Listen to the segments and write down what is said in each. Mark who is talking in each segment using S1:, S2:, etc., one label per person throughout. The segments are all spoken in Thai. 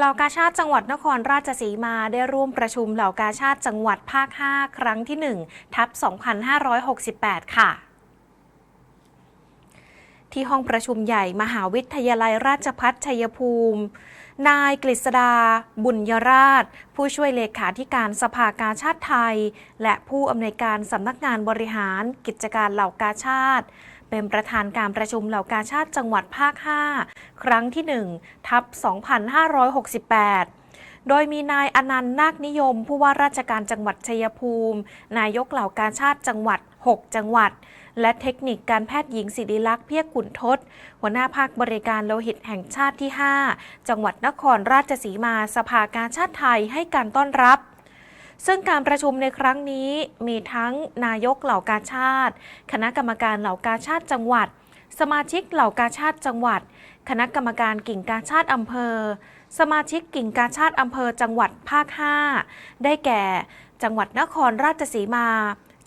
S1: เหล่ากาชาติจังหวัดนครราชสีมาได้ร่วมประชุมเหล่ากาชาติจังหวัดภาค 5 ครั้งที่ 1 ทับ 2568 ค่ะที่ห้องประชุมใหญ่มหาวิทยาลัยราชพัฒชัยภูมิ นายกฤษดา บุญยราช ผู้ช่วยเลขาธิการสภากาชาติไทย และผู้อำนวยการสำนักงานบริหารกิจการเหล่ากาชาติ เป็นประธานการประชุมเหล่ากาชาติจังหวัดภาค 5 ครั้งที่ 1 ทับ 2568โดยมีนายอนันต์นาคนิยม ผู้ว่าราชการจังหวัดชัยภูมิ นายกเหล่ากาชาติจังหวัด 6 จังหวัด และเทคนิคการแพทย์หญิงศิริลักษ์เพียกขุนทศ หัวหน้าภาคบริการโลหิตแห่งชาติที่ 5 จังหวัดนครราชสีมา สภากาชาติไทยให้การต้อนรับ ซึ่งการประชุมในครั้งนี้มีทั้งนายกเหล่ากาชาติ คณะกรรมการเหล่ากาชาติจังหวัด สมาชิกเหล่ากาชาติจังหวัด คณะกรรมการกิ่งกาชาติอำเภอ สมาชิกกิ่งกาชาติอำเภอจังหวัดภาค 5 ได้แก่ จังหวัดนครราชสีมา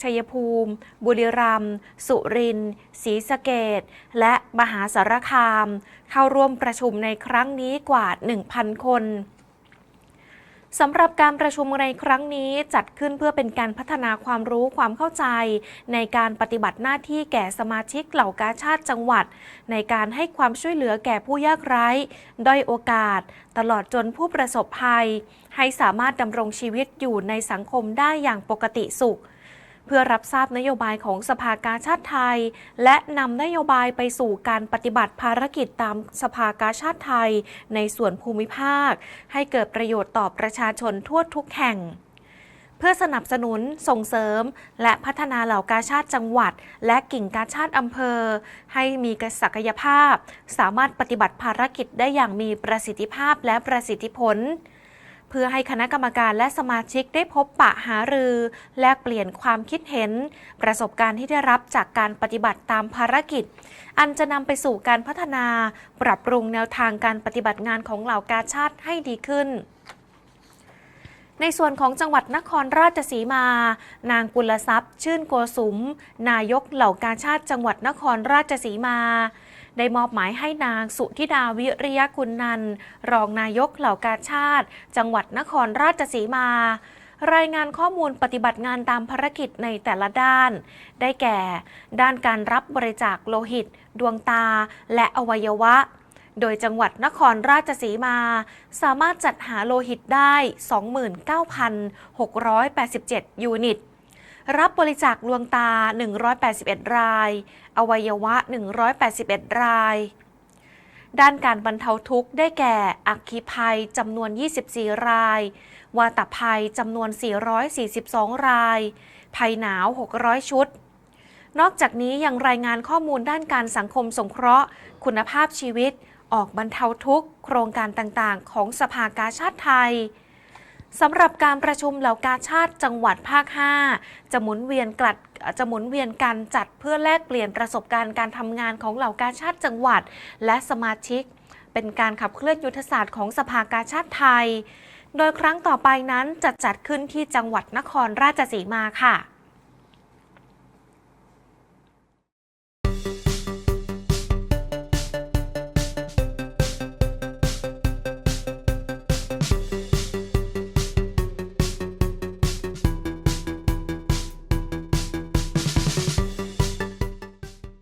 S1: ชัยภูมิ บุรีรัมย์ สุรินทร์ ศรีสะเกด และมหาสารคาม เข้าร่วมประชุมในครั้งนี้กว่า 1,000 คน สำหรับการประชุมในครั้งนี้จัดขึ้นเพื่อเป็นการพัฒนาความรู้ความเข้าใจ ในการปฏิบัติหน้าที่แก่สมาชิกเหล่ากาชาติจังหวัด ในการให้ความช่วยเหลือแก่ผู้ยากไร้ ด้อยโอกาส ตลอดจนผู้ประสบภัย ให้สามารถดำรงชีวิตอยู่ในสังคมได้อย่างปกติสุข เพื่อรับทราบนโยบายของสภากาชาติไทย และนำนโยบายไปสู่การปฏิบัติภารกิจตามสภากาชาติไทย ในส่วนภูมิภาค ให้เกิดประโยชน์ต่อประชาชนทั่วทุกแห่งเพื่อสนับสนุนส่งเสริม และพัฒนาเหล่ากาชาติจังหวัด และกิ่งกาชาติอำเภอ ให้มีศักยภาพ สามารถปฏิบัติภารกิจได้อย่างมีประสิทธิภาพและประสิทธิผล เพื่อให้คณะกรรมการและสมาชิกได้พบปะหารือ แลกเปลี่ยนความคิดเห็น ประสบการณ์ที่ได้รับจากการปฏิบัติตามภารกิจ อันจะนำไปสู่การพัฒนา ปรับปรุงแนวทางการปฏิบัติงานของเหล่ากาชาติให้ดีขึ้นในส่วนของจังหวัดนครราชสีมา นางกุลทรัพย์ ชื่นโกสุม นายกเหล่ากาชาติจังหวัดนครราชสีมา ได้มอบหมายให้นางสุธิดาวิริยกุลนัน รองนายกเหล่ากาชาติ จังหวัดนครราชสีมารายงานข้อมูลปฏิบัติงานตามภารกิจในแต่ละด้าน ได้แก่ ด้านการรับบริจาคโลหิต ดวงตา และอวัยวะ โดยจังหวัดนครราชสีมา สามารถจัดหาโลหิตได้ 29,687 ยูนิต รับบริจาคดวงตา 181 ราย อวัยวะ 181 ราย ด้านการบรรเทาทุกข์ได้แก่ อัคคีภัยจำนวน 24 ราย วาตภัยจำนวน 442 ราย ภัยหนาว 600 ชุด นอกจากนี้ยังรายงานข้อมูลด้านการสังคมสงเคราะห์ คุณภาพชีวิต ออกบรรเทาทุกข์ โครงการต่างๆ ของสภากาชาติไทย สำหรับการประชุมเหล่ากาชาติจังหวัดภาค 5 จะหมุนเวียนกลัดจะหมุนเวียนการจัดเพื่อแลกเปลี่ยนประสบการณ์การทำงานของเหล่ากาชาติจังหวัด และสมาชิก เป็นการขับเคลื่อนยุทธศาสตร์ของสภากาชาติไทย โดยครั้งต่อไปนั้นจะจัดขึ้นที่จังหวัดนครราชสีมาค่ะ